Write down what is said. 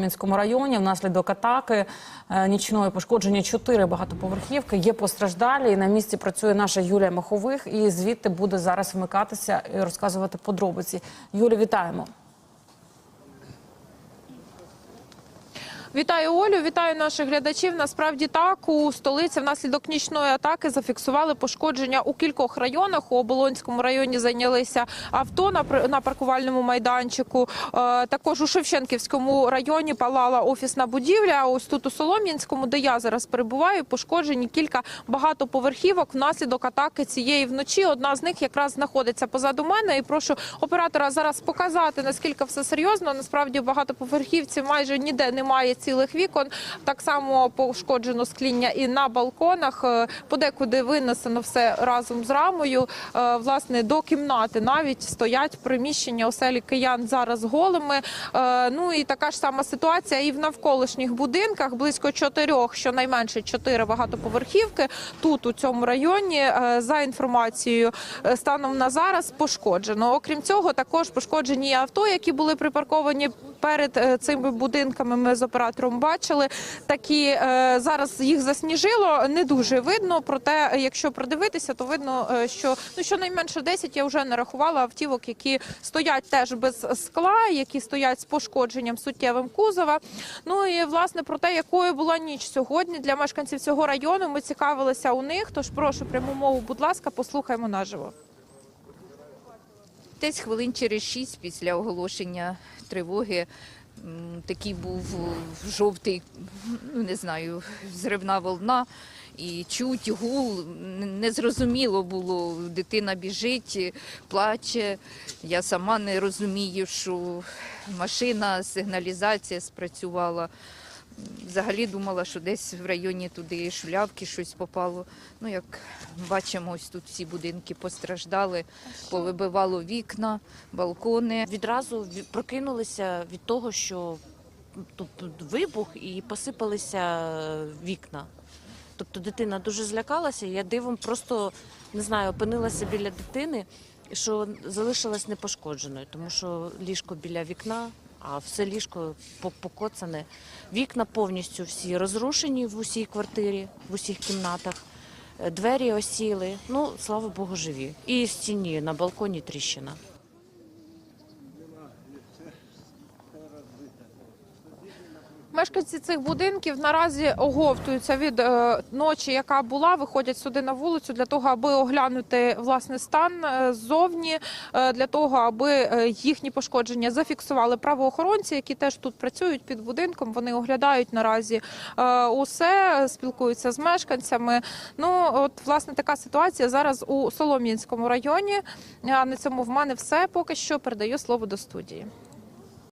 Мінському районі внаслідок атаки е, нічної пошкодження чотири багатоповерхівки. Є постраждалі. І на місці працює наша Юлія Махових. І звідти буде зараз вмикатися і розказувати подробиці. Юлі, вітаємо. Вітаю Олю, вітаю наших глядачів. Насправді так у столиці внаслідок нічної атаки зафіксували пошкодження у кількох районах. У Оболонському районі зайнялися авто на паркувальному майданчику. Е, Також у Шевченківському районі палала офісна будівля. Ось тут у Солом'янському, де я зараз перебуваю, пошкоджені кілька багатоповерхівок внаслідок атаки цієї вночі. Одна з них якраз знаходиться позаду мене. І прошу оператора зараз показати наскільки все серйозно. Насправді багатоповерхівці майже ніде немає цілих вікон. Так само пошкоджено скління і на балконах. Е, Подекуди винесено все разом з рамою. Е, Власне, до кімнати навіть стоять приміщення оселі киян зараз голими. Е, Ну і така ж сама ситуація і в навколишніх будинках. Близько чотирьох, щонайменше чотири багатоповерхівки тут у цьому районі. За інформацією станом на зараз пошкоджено. Окрім цього, також пошкоджені авто, які були припарковані перед е, цими будинками. Ми з оператором бачили. Такі е, зараз їх засніжило, не дуже видно. Проте, якщо придивитися, то видно, е, що ну щонайменше 10 я вже нарахувала автівок, які стоять теж без скла, які стоять з пошкодженням суттєвим кузова. Ну і власне про те, якою була ніч сьогодні для мешканців цього району. Ми цікавилися у них. Тож прошу пряму мову, будь ласка, послухаймо наживо. Десь хвилин через шість після оголошення тривоги такий був е, жовтий, ну не знаю, зривна волна. І чуть гул, незрозуміло було. Дитина біжить, плаче. Я сама не розумію, що машина, сигналізація спрацювала. Взагалі думала, що десь в районі туди шулявки щось попало. Ну, як бачимо, ось тут всі будинки постраждали, повибивало вікна, балкони. відразу прокинулися від того, що тут вибух і посипалися е, вікна. Тобто дитина дуже злякалася, і я дивом просто не знаю, опинилася біля дитини, що залишилась непошкодженою, тому що ліжко біля вікна, а все ліжко покоцане. Вікна повністю всі розрушені в усій квартирі, в усіх кімнатах. Е, Двері осіли. Ну, слава Богу, живі. І в стіні на балконі тріщина. Мешканці цих будинків наразі оговтуються від е, ночі, яка була. Виходять сюди на вулицю для того, аби оглянути власне стан е, ззовні, е, для того, аби їхні пошкодження зафіксували правоохоронці, які теж тут працюють під будинком. Вони оглядають наразі усе, спілкуються з мешканцями. Ну от власне така ситуація зараз у Солом'янському районі. А на цьому в мене все поки що передаю слово до студії.